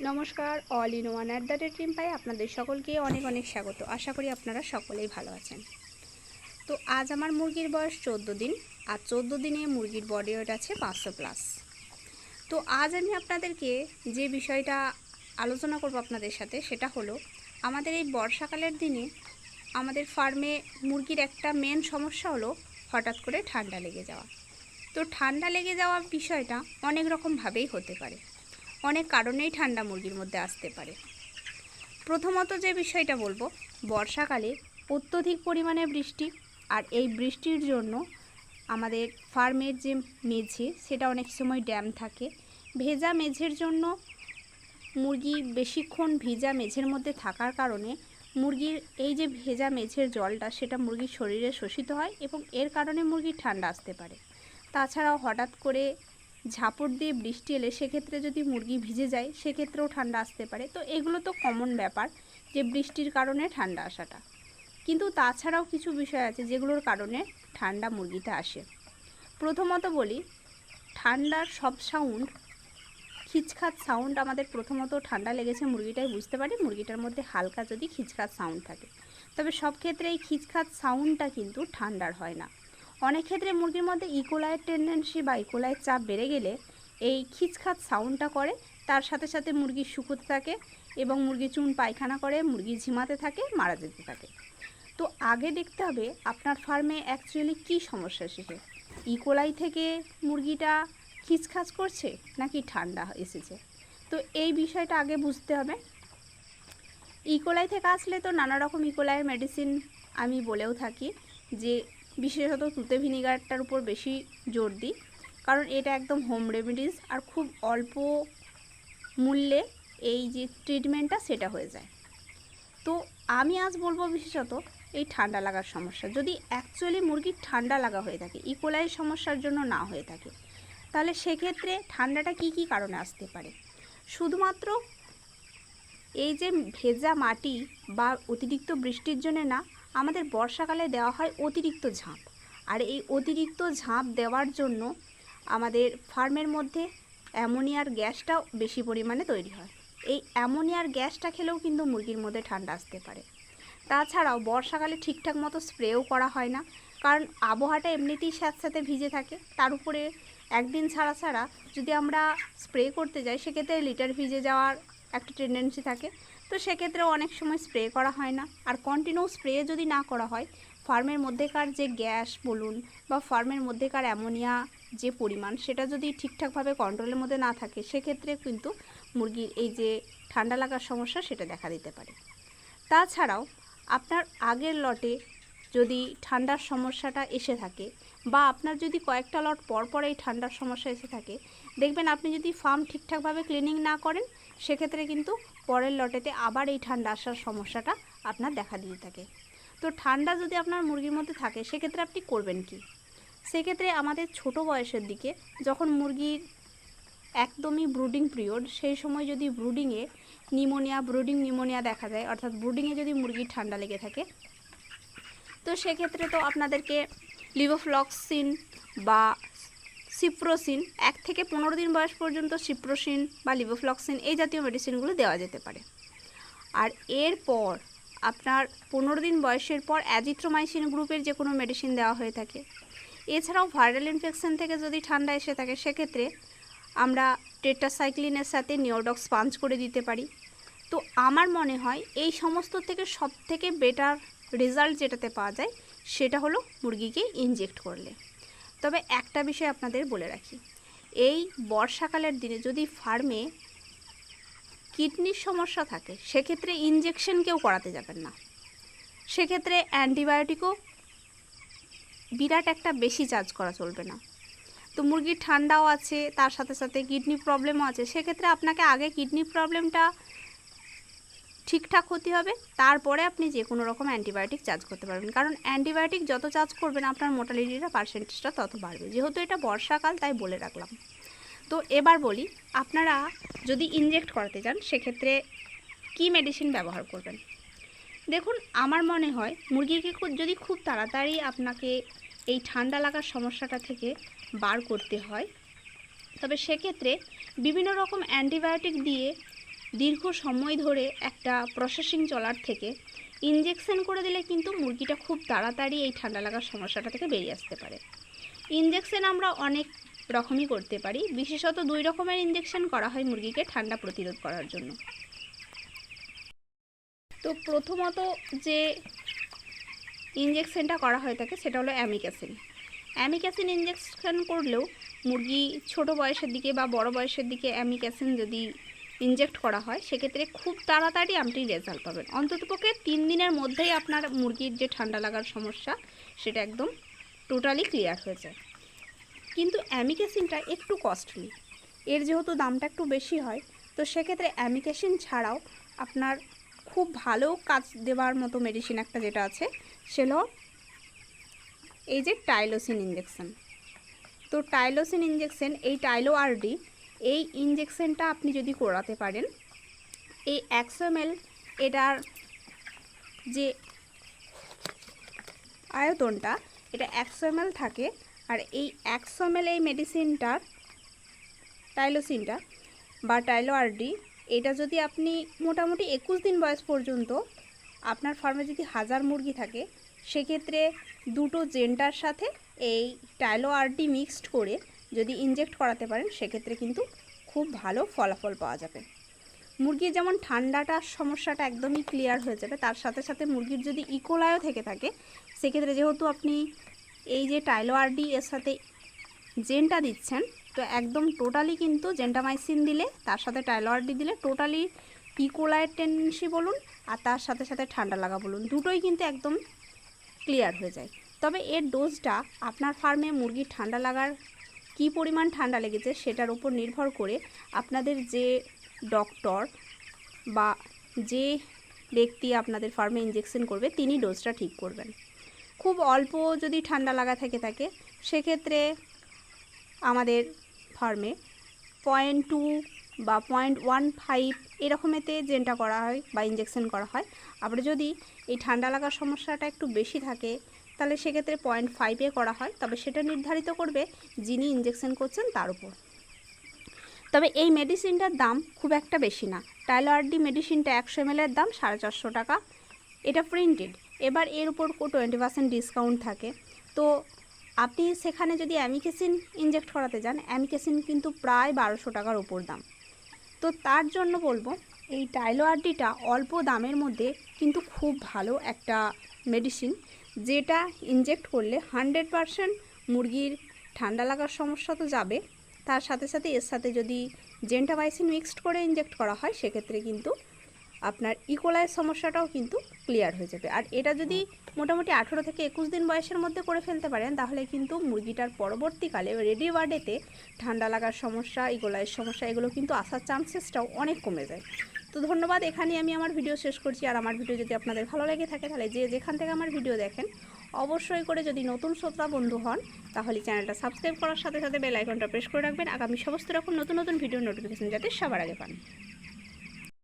নমস্কার, all in one at the rate pie আপনাদের সকলকে অনেক অনেক স্বাগত। আশা করি আপনারা সকলেই ভালো আছেন। তো আজ আমার মুরগির বয়স চোদ্দ দিন, আর চোদ্দ দিনে মুরগির বডি ওয়েট আছে পাঁচশো প্লাস তো আজ আমি আপনাদেরকে যে বিষয়টা আলোচনা করব আপনাদের সাথে, সেটা হলো আমাদের এই বর্ষাকালের দিনে আমাদের ফার্মে মুরগির একটা মেন সমস্যা হলো হঠাৎ করে ঠান্ডা লেগে যাওয়া। তো ঠান্ডা লেগে যাওয়া বিষয়টা অনেক রকমভাবেই হতে পারে। অনেক কারণেই ঠান্ডা মুরগির মধ্যে আসতে পারে। প্রথমত যে বিষয়টা বলব, বর্ষাকালে অত্যধিক পরিমাণে বৃষ্টি আর এই বৃষ্টির জন্য আমাদের ফার্মের যে মেঝে, সেটা অনেক সময় ড্যাম থাকে। ভেজা মেঝের জন্য মুরগি বেশিক্ষণ ভেজা মেঝের মধ্যে থাকার কারণে মুরগির এই যে ভেজা মেঝের জলটা, সেটা মুরগির শরীরে শোষিত হয় এবং এর কারণে মুরগির ঠান্ডা আসতে পারে। তাছাড়াও হঠাৎ করে ঝাপড় দিয়ে বৃষ্টি এলে সেক্ষেত্রে যদি মুরগি ভিজে যায়, সেক্ষেত্রেও ঠান্ডা আসতে পারে। তো এগুলো তো কমন ব্যাপার যে বৃষ্টির কারণে ঠান্ডা আসাটা। কিন্তু তাছাড়াও কিছু বিষয় আছে যেগুলোর কারণে ঠান্ডা মুরগিতে আসে। প্রথমত বলি, ঠান্ডার সব সাউন্ড খিচখাচ সাউন্ড আমাদের প্রথমত ঠান্ডা লেগেছে মুরগিটাই বুঝতে পারি। মুরগিটার মধ্যে হালকা যদি খিচখাচ সাউন্ড থাকে। তবে সব ক্ষেত্রে এই খিচখাচ সাউন্ডটা কিন্তু ঠান্ডার হয় না। অনেক ক্ষেত্রে মুরগির মধ্যে ইকোলাইয়ের টেন্ডেন্সি বা ইকোলাইয়ের চাপ বেড়ে গেলে এই খিচখাচ সাউন্ডটা করে। তার সাথে সাথে মুরগি শুকোতে থাকে এবং মুরগি চুন পায়খানা করে, মুরগি ঝিমাতে থাকে, মারা যেতে থাকে। তো আগে দেখতে হবে আপনার ফার্মে অ্যাকচুয়ালি কী সমস্যা এসেছে? ইকোলাই থেকে মুরগিটা খিচখাচ করছে নাকি ঠান্ডা এসেছে? তো এই বিষয়টা আগে বুঝতে হবে। ইকোলাই থেকে আসলে তো নানা রকম ইকোলাইয়ের মেডিসিন আমি বলেও থাকি যে বিশেষত তুতে ভিনিগারটার উপর বেশি জোর দিই। কারণ এটা একদম হোম রেমেডিস আর খুব অল্প মূল্যে এই যে ট্রিটমেন্টটা সেটা হয়ে যায়। তো আমি আজ বলব বিশেষত এই ঠান্ডা লাগার সমস্যা। যদি অ্যাকচুয়ালি মুরগির ঠান্ডা লাগা হয়ে থাকে ইকোলাই সমস্যার জন্য না হয়ে থাকে, তাহলে সেক্ষেত্রে ঠান্ডাটা কি কি কারণে আসতে পারে? শুধুমাত্র এই যে ভেজা মাটি বা অতিরিক্ত বৃষ্টির জন্য না আমাদের বর্ষাকালে দেওয়া হয় অতিরিক্ত ঝাঁপ। আর এই অতিরিক্ত ঝাঁপ দেওয়ার জন্য আমাদের ফার্মের মধ্যে অ্যামোনিয়ার গ্যাসটাও বেশি পরিমাণে তৈরি হয়। এই অ্যামোনিয়ার গ্যাসটা খেলেও কিন্তু মুরগির মধ্যে ঠান্ডা আসতে পারে। তাছাড়াও বর্ষাকালে ঠিকঠাক মতো স্প্রেও করা হয় না, কারণ আবহাওয়াটা এমনিতেই স্যাঁতস্যাঁতে ভিজে থাকে। তার উপরে একদিন ছাড়া ছাড়া যদি আমরা স্প্রে করতে যাই, সেক্ষেত্রে লিটার ভিজে যাওয়ার একটা টেন্ডেন্সি থাকে। তো সেক্ষেত্রেও অনেক সময় স্প্রে করা হয় না। আর কন্টিনিউ স্প্রে যদি না করা হয় ফার্মের মধ্যেকার যে গ্যাস বলুন বা ফার্মের মধ্যেকার অ্যামোনিয়া যে পরিমাণ, সেটা যদি ঠিকঠাকভাবে কন্ট্রোলের মধ্যে না থাকে, সেক্ষেত্রে কিন্তু মুরগির এই যে ঠান্ডা লাগার সমস্যা সেটা দেখা দিতে পারে। তাছাড়াও, আপনার আগের লটে যদি ঠান্ডার সমস্যাটা এসে থাকে বা আপনার যদি কয়েকটা লট পর পর এই ঠান্ডার সমস্যা এসে থাকে, দেখবেন আপনি যদি ফার্ম ঠিকঠাকভাবে ক্লিনিং না করেন, সেক্ষেত্রে কিন্তু পরের লটেতে আবার এই ঠান্ডা আসার সমস্যাটা আপনার দেখা দিয়ে থাকে। তো ঠান্ডা যদি আপনার মুরগির মধ্যে থাকে, সেক্ষেত্রে আপনি করবেন কি? সেক্ষেত্রে আমাদের ছোট বয়সের দিকে যখন মুরগির একদমই ব্রুডিং পিরিয়ড, সেই সময় যদি ব্রুডিংয়ে নিমোনিয়া, ব্রুডিং নিমোনিয়া দেখা যায়, অর্থাৎ ব্রুডিংয়ে যদি মুরগির ঠান্ডা লেগে থাকে, তো সেক্ষেত্রে তো আপনাদেরকে লিভোফ্লক্সিন বা সিপ্রোসিন, এক থেকে পনেরো দিন বয়স পর্যন্ত সিপ্রোসিন বা লিভোফ্লক্সিন এই জাতীয় মেডিসিনগুলো দেওয়া যেতে পারে। আর এরপর আপনার পনেরো দিন বয়সের পর অ্যাজিথ্রোমাইসিন গ্রুপের যে কোনো মেডিসিন দেওয়া হয়ে থাকে। এছাড়াও ভাইরাল ইনফেকশন থেকে যদি ঠান্ডা এসে থাকে, সেক্ষেত্রে আমরা টেট্রাসাইক্লিনের সাথে নিওডক্স পাঞ্চ করে দিতে পারি। তো আমার মনে হয় এই সমস্ত থেকে সব থেকে বেটার রেজাল্ট যেটাতে পাওয়া যায়, সেটা হলো মুরগিকে ইনজেক্ট করলে। তবে একটা বিষয় আপনাদের বলে রাখি, এই বর্ষাকালের দিনে যদি ফার্মে কিডনির সমস্যা থাকে, সেক্ষেত্রে ইনজেকশন কেউ করাতে যাবেন না। সেক্ষেত্রে অ্যান্টিবায়োটিকও বিরাট একটা বেশি চার্জ করা চলবে না। তো মুরগির ঠান্ডাও আছে, তার সাথে সাথে কিডনি প্রবলেমও আছে, সেক্ষেত্রে আপনাকে আগে কিডনি প্রবলেমটা ঠিকঠাক ক্ষতি হবে, তারপরে আপনি যে কোনো রকম অ্যান্টিবায়োটিক চার্জ করতে পারবেন। কারণ অ্যান্টিবায়োটিক যত চার্জ করবেন, আপনার মোটালিটিটা পার্সেন্টেজটা তত বাড়বে। যেহেতু এটা বর্ষাকাল, তাই বলে রাখলাম। তো এবার বলি, আপনারা যদি ইনজেক্ট করাতে চান, সেক্ষেত্রে কি মেডিসিন ব্যবহার করবেন? দেখুন, আমার মনে হয় মুরগিকে যদি খুব তাড়াতাড়ি আপনাকে এই ঠান্ডা লাগার সমস্যাটা থেকে বার করতে হয়, তবে সেক্ষেত্রে বিভিন্ন রকম অ্যান্টিবায়োটিক দিয়ে দীর্ঘ সময় ধরে একটা প্রসেসিং চলার থেকে ইনজেকশন করে দিলে কিন্তু মুরগিটা খুব তাড়াতাড়ি এই ঠান্ডা লাগার সমস্যাটা থেকে বেরিয়ে আসতে পারে। ইনজেকশন আমরা অনেক রকমই করতে পারি, বিশেষত দুই রকমের ইনজেকশন করা হয় মুরগিকে ঠান্ডা প্রতিরোধ করার জন্য। তো প্রথমত যে ইনজেকশনটা করা হয়ে থাকে সেটা হলো অ্যামিক্যাসিন অ্যামিক্যাসিন ইনজেকশন করলেও মুরগি ছোট বয়সের দিকে বা বড় বয়সের দিকে অ্যামিক্যাসিন যদি ইনজেক্ট করা হয়, সেক্ষেত্রে খুব তাড়াতাড়ি আপনি রেজাল্ট পাবেন। অন্ততপক্ষে তিন দিনের মধ্যেই আপনার মুরগির যে ঠান্ডা লাগার সমস্যা, সেটা একদম টোটালি ক্লিয়ার হয়ে যায়। কিন্তু অ্যামিক্যাসিনটা একটু কস্টলি এর যেহেতু দামটা একটু বেশি হয়, তো সেক্ষেত্রে অ্যামিক্যাসিন ছাড়াও আপনার খুব ভালো কাজ দেওয়ার মতো মেডিসিন একটা যেটা আছে সেটা এই যে টাইলোসিন ইঞ্জেকশন তো টাইলোসিন ইঞ্জেকশন এই টাইলো আরডি এই ইঞ্জেকশনটা আপনি যদি করাতে পারেন, এই একশো এম এটার যে আয়তনটা, এটা একশো এম থাকে, আর এই একশো এম এই মেডিসিনটার টাইলোসিনটা বা টাইলো আরডি এটা যদি আপনি মোটামুটি একুশ দিন বয়স পর্যন্ত আপনার ফার্মে যদি হাজার মুরগি থাকে, সেক্ষেত্রে দুটো জেন্টার সাথে এই টাইলো আরডি মিক্সড করে যদি ইনজেক্ট করাতে পারেন, সেক্ষেত্রে কিন্তু খুব ভালো ফলাফল পাওয়া যাবে। মুরগির যেমন ঠান্ডাটার সমস্যাটা একদমই ক্লিয়ার হয়ে যাবে, তার সাথে সাথে মুরগির যদি ইকোলায়ও থেকে থাকে, সেক্ষেত্রে যেহেতু আপনি এই যে টাইলো আরডি এর সাথে জেনটা দিচ্ছেন, তো একদম টোটালি কিন্তু জেন্টামাইসিন দিলে, তার সাথে টাইলো আরডি দিলে টোটালি ইকোলায়ের টেন্ডেন্সি বলুন, আর তার সাথে সাথে ঠান্ডা লাগা বলুন, দুটোই কিন্তু একদম ক্লিয়ার হয়ে যায়। তবে এর ডোজটা আপনার ফার্মে মুরগির ঠান্ডা লাগার কী পরিমাণ ঠান্ডা লেগেছে সেটার উপর নির্ভর করে আপনাদের যে ডক্টর বা যে ব্যক্তি আপনাদের ফার্মে ইঞ্জেকশন করবে, তিনি ডোজটা ঠিক করবেন। খুব অল্প যদি ঠান্ডা লাগা থেকে থাকে, সেক্ষেত্রে আমাদের ফার্মে পয়েন্ট টু বা পয়েন্ট ওয়ান ফাইভ এরকমেতে জেনটা করা হয় বা ইঞ্জেকশন করা হয়, আবার যদি এই ঠান্ডা লাগার সমস্যাটা একটু বেশি থাকে তাহলে সেক্ষেত্রে পয়েন্ট ফাইভে করা হয়। তবে সেটা নির্ধারিত করবে যিনি ইঞ্জেকশন করছেন তার উপর। তবে এই মেডিসিনটার দাম খুব একটা বেশি না। টাইলোআরডি মেডিসিনটা একশো এমএলের দাম সাড়ে চারশো টাকা। এটা প্রিন্টেড এবার এর উপর টোয়েন্টি পার্সেন্ট ডিসকাউন্ট থাকে। তো আপনি সেখানে যদি অ্যামিকেসিন ইনজেক্ট করাতে যান, অ্যামিকেসিন কিন্তু প্রায় বারোশো টাকার উপর দাম। তো তার জন্য বলব, এই টাইলোআরডিটা অল্প দামের মধ্যে কিন্তু খুব ভালো একটা মেডিসিন যেটা ইনজেক্ট করলে হান্ড্রেড পারসেন্ট মুরগির ঠান্ডা লাগার সমস্যা তো যাবে। তার সাথে সাথে এর সাথে যদি জেন্টামাইসিন মিক্সড করে ইনজেক্ট করা হয়, সেক্ষেত্রে কিন্তু আপনার ইকোলাইয়ের সমস্যাটাও কিন্তু ক্লিয়ার হয়ে যাবে। আর এটা যদি মোটামুটি আঠেরো থেকে একুশ দিন বয়সের মধ্যে করে ফেলতে পারেন, তাহলে কিন্তু মুরগিটার পরবর্তীকালে রেডি বার্ডেতে ঠান্ডা লাগার সমস্যা ইকোলাইয়ের সমস্যা, এগুলো কিন্তু আসার চান্সেসটাও অনেক কমে যায়। তো ধন্যবাদ, এখানেই আমি আমার ভিডিও শেষ করছি। আর আমার ভিডিও যদি আপনাদের ভালো লেগে থাকে, তাহলে যে যেখান থেকে আমার ভিডিও দেখেন, অবশ্যই করে যদি নতুন শ্রোতা বন্ধু হন, তাহলে চ্যানেলটা সাবস্ক্রাইব করার সাথে সাথে বেল আইকনটা প্রেস করে রাখবেন। আগামী সমস্ত রকম নতুন নতুন ভিডিও নোটিফিকেশন যাতে সবার আগে পান।